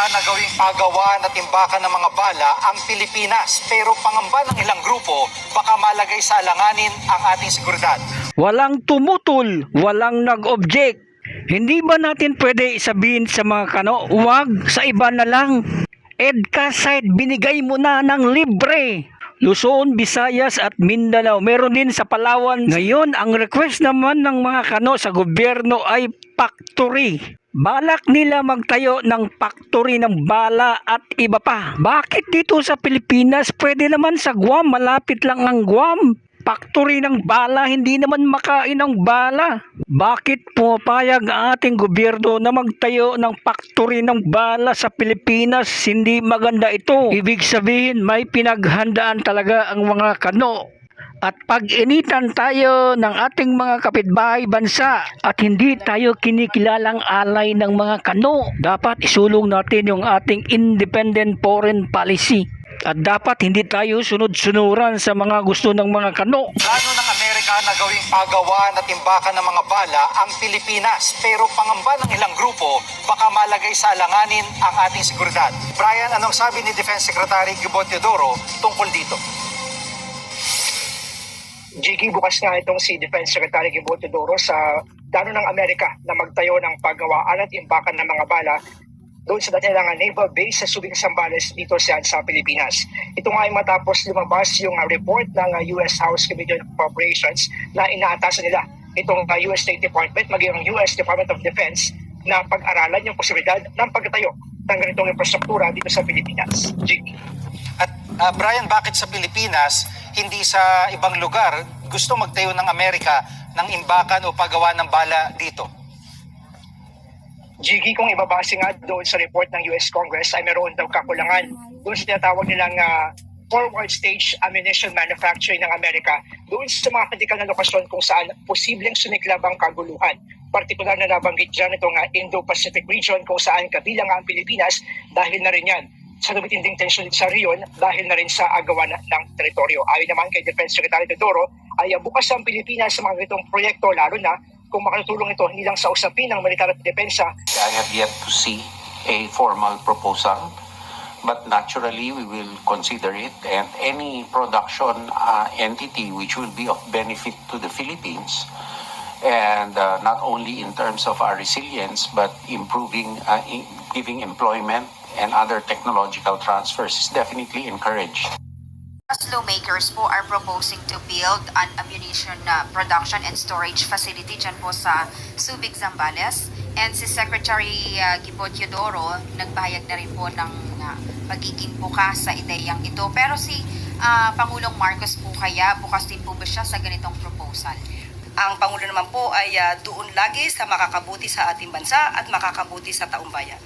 Amerika na gawing pagawa at imbakan ng mga bala ang Pilipinas. Pero pangamba ng ilang grupo, baka malagay sa alanganin ang ating seguridad. Walang tumutol, walang nag-object. Hindi ba natin pwede sabihin sa mga kano, wag sa iba na lang. EDCA side, binigay mo na ng libre. Luzon, Visayas at Mindanao. Meron din sa Palawan. Ngayon, ang request naman ng mga kano sa gobyerno ay factory. Balak nila magtayo ng factory ng bala at iba pa. Bakit dito sa Pilipinas pwede naman sa Guam? Malapit lang ang Guam. Factory ng bala, hindi naman makain ng bala. Bakit pumapayag ang ating gobyerno na magtayo ng factory ng bala sa Pilipinas? Hindi maganda ito. Ibig sabihin, may pinaghandaan talaga ang mga kano. At pag initan tayo ng ating mga kapitbahay bansa at hindi tayo kinikilalang alay ng mga kano, dapat isulong natin yung ating independent foreign policy. At dapat hindi tayo sunod-sunuran sa mga gusto ng mga kano. Plano ng Amerika na gawing pagawa at imbakan ng mga bala ang Pilipinas. Pero pangamba ng ilang grupo, baka malagay sa alanganin ang ating seguridad. Brian, anong sabi ni Defense Secretary Gibon Teodoro tungkol dito? Jiggy, bukas nga itong si Defense Secretary Gimbo Teodoro sa plano ng Amerika na magtayo ng paggawaan at imbakan ng mga bala doon sa dating naval base sa Subing Sambales dito sa, sa Pilipinas. Ito nga ay matapos lumabas yung uh, report ng uh, US House Committee on Appropriations na inaatasan nila itong uh, US State Department maging ang US Department of Defense na pag-aralan yung posibilidad ng pagtayo ng ganitong infrastruktura dito sa Pilipinas. Jiggy. At ah, Brian, bakit sa Pilipinas, hindi sa ibang lugar, gusto magtayo ng Amerika ng imbakan o pagawa ng bala dito? Jiggy, kung ibabase nga doon sa report ng US Congress ay meron daw kakulangan doon sa tinatawag nilang ah, forward stage ammunition manufacturing ng Amerika doon sa mga kritikal na lokasyon kung saan posibleng sumiklab ang kaguluhan. Partikular na nabanggit dyan itong ah, Indo-Pacific region kung saan kabilang ang Pilipinas dahil na rin yan sa tumitinding tensyon sa riyon dahil na rin sa agawan ng teritoryo. Ayon naman kay Defense Secretary Teodoro ay bukas ang Pilipinas sa mga ganitong proyekto lalo na kung makatulong ito hindi lang sa usapin ng militar at depensa I have yet to see a formal proposal, but naturally we will consider it and any production uh, entity which will be of benefit to the Philippines and uh, not only in terms of our resilience but improving uh, in- giving employment and other technological transfers is definitely encouraged. As po are proposing to build an ammunition uh, production and storage facility dyan po sa Subic, Zambales. And si Secretary uh, Gibo Teodoro nagbayag na rin po ng uh, pagiging bukas sa ideyang ito. Pero si uh, Pangulong Marcos po kaya bukas din po ba siya sa ganitong proposal? Ang Pangulo naman po ay ah, doon lagi sa makakabuti sa ating bansa at makakabuti sa taong bayan.